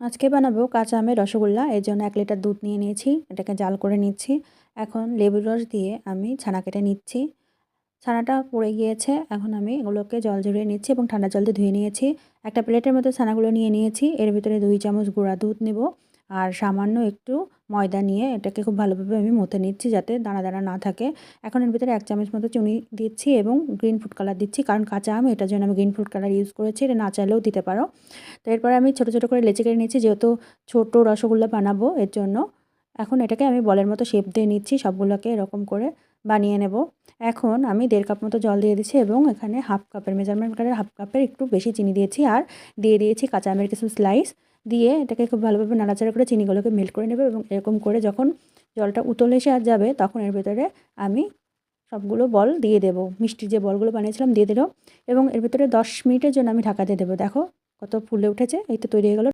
আজকে বানাবো কাঁচা আমের রসগোল্লা। এর জন্য এক লিটার দুধ নিয়ে নিয়েছি, এটাকে জাল করে নিচ্ছি। এখন লেবুর রস দিয়ে আমি ছানা কেটে নিচ্ছি। ছানাটা পড়ে গিয়েছে, এখন আমি এগুলোকে জল ঝরিয়ে নিচ্ছি এবং ঠান্ডা জল দিয়ে ধুয়ে নিয়েছি। একটা প্লেটের মতো ছানাগুলো নিয়ে নিয়েছি, এর ভিতরে দুই চামচ গুঁড়া দুধ নেব। আর সামান্য একটু ময়দা নিয়ে এটাকে খুব ভালোভাবে আমি মথে নিচ্ছি যাতে দানা দানা না থাকে। এখন এর ভিতরে এক চামচ মতো চুনি দিচ্ছি এবং গ্রিন ফুড কালার দিচ্ছি, কারণ কাঁচা আম এটার জন্য আমি গ্রিন ফুড কালার ইউজ করেছি, এটা না চাইলেও দিতে পারো। তো এরপরে আমি ছোটো ছোটো করে লেচি কেটে নিচ্ছি, যেহেতু ছোটো রসগোল্লা বানাবো এর জন্য। এখন এটাকে আমি বলের মতো শেপ দিয়ে নিচ্ছি, সবগুলোকে এরকম করে বানিয়ে নেব। এখন আমি দেড় কাপ মতো জল দিয়ে দিচ্ছি এবং এখানে হাফ কাপের মেজারমেন্ট কাপের হাফ কাপের একটু বেশি চিনি দিয়েছি, আর দিয়ে দিয়েছি কাঁচা আমের কিছু স্লাইস দিয়ে এটাকে খুব ভালোভাবে নাড়াচাড়া করে চিনিগুলোকে মেল্ট করে নেবে এবং এরকম করে যখন জলটা উতল এসে আর যাবে, তখন এর ভেতরে আমি সবগুলো বল দিয়ে দেব। মিষ্টির যে বলগুলো বানিয়েছিলাম দিয়ে দিল এবং এর ভেতরে দশ মিনিটের জন্য আমি ঢাকা দিয়ে দেবো। দেখো কত ফুলে উঠেছে, এই তো তৈরি হয়ে গেলো।